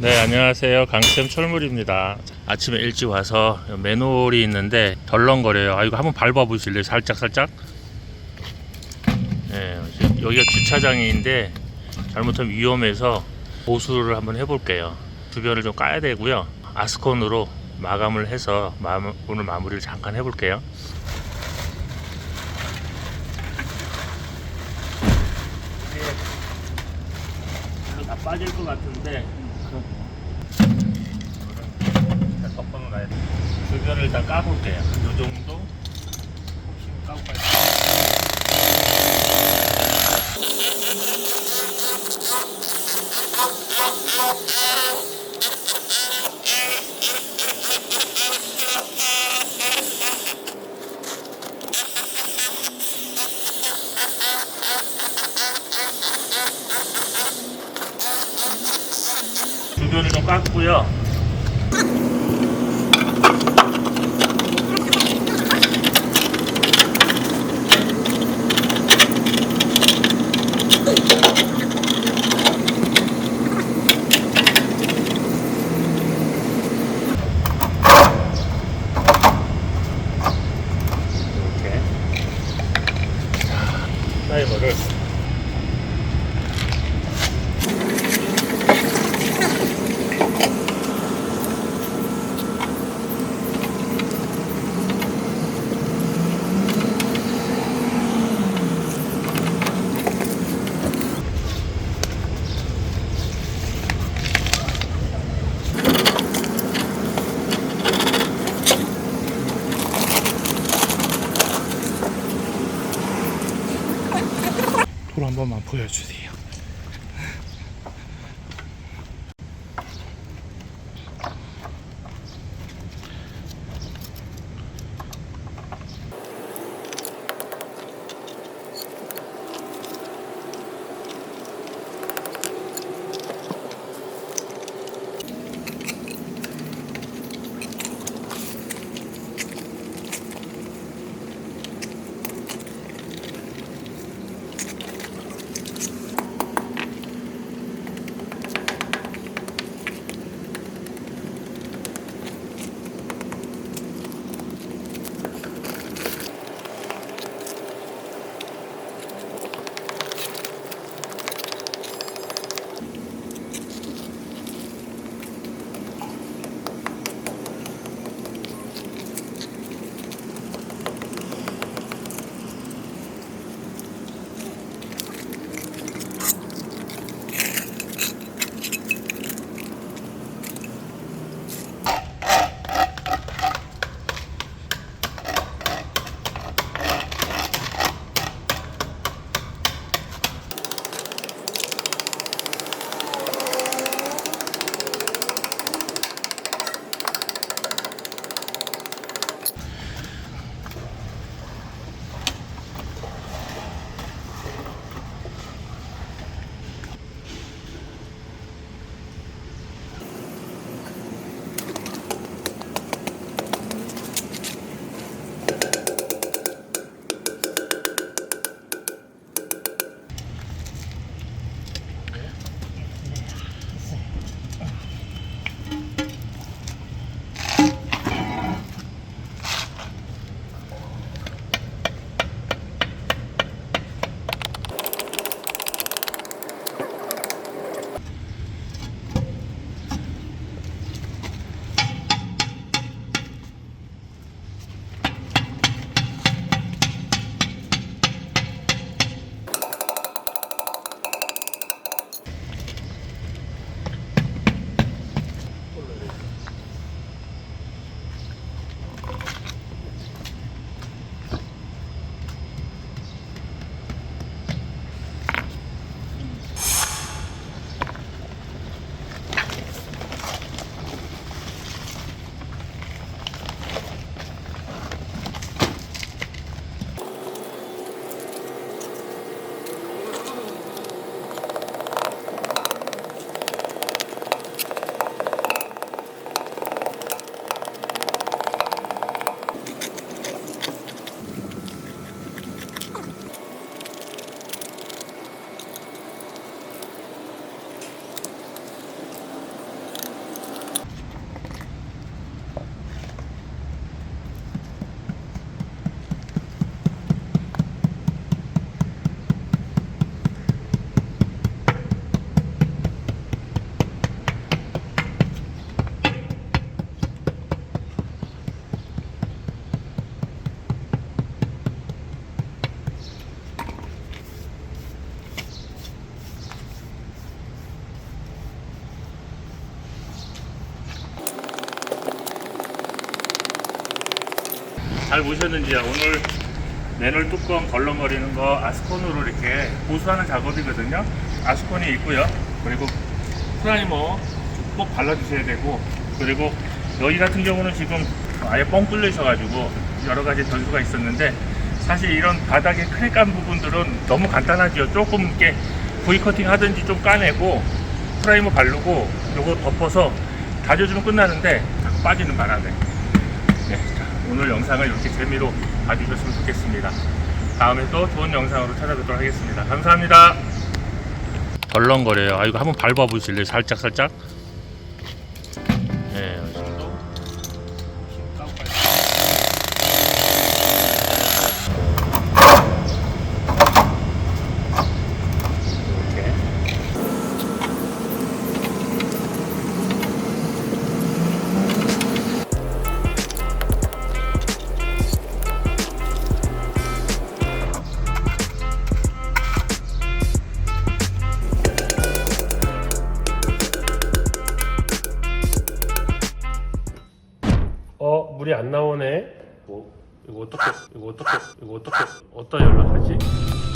네, 안녕하세요. 강쌤 철물입니다. 아침에 일찍 와서 맨홀이 있는데 덜렁거려요. 아, 이거 한번 밟아 보실래요? 살짝, 살짝. 네, 여기가 주차장인데 잘못하면 위험해서 보수를 한번 해볼게요. 주변을 좀 까야 되고요. 아스콘으로 마감을 해서 마, 오늘 마무리를 잠깐 해볼게요. 이거 다 빠질 것 같은데 일단 덮어놔야 돼. 주변을 일단 까볼게요. 이 정도 힘 까고 가야 주변을 좀 깎고요. 보여주세요. 잘 보셨는지요? 오늘 맨홀 뚜껑 덜렁거리는 거 아스콘으로 이렇게 보수하는 작업이거든요. 아스콘이 있고요. 그리고 프라이머 꼭 발라주셔야 되고 그리고 여기 같은 경우는 지금 아예 뻥 뚫리셔가지고 여러 가지 변수가 있었는데 사실 이런 바닥에 크랙한 부분들은 너무 간단하죠. 조금 이렇게 V 커팅 하든지 좀 까내고 프라이머 바르고 요거 덮어서 다져주면 끝나는데 자꾸 빠지는 바람에 네, 자, 오늘 영상을 이렇게 재미로 봐주셨으면 좋겠습니다. 다음에 또 좋은 영상으로 찾아뵙도록 하겠습니다. 감사합니다. 덜렁거려요. 아 이거 한번 밟아 보실래요? 살짝 살짝. 안 나오네. 뭐 이거 어떻게 이거 어떻게 이거 어떻게 어디다 연락하지?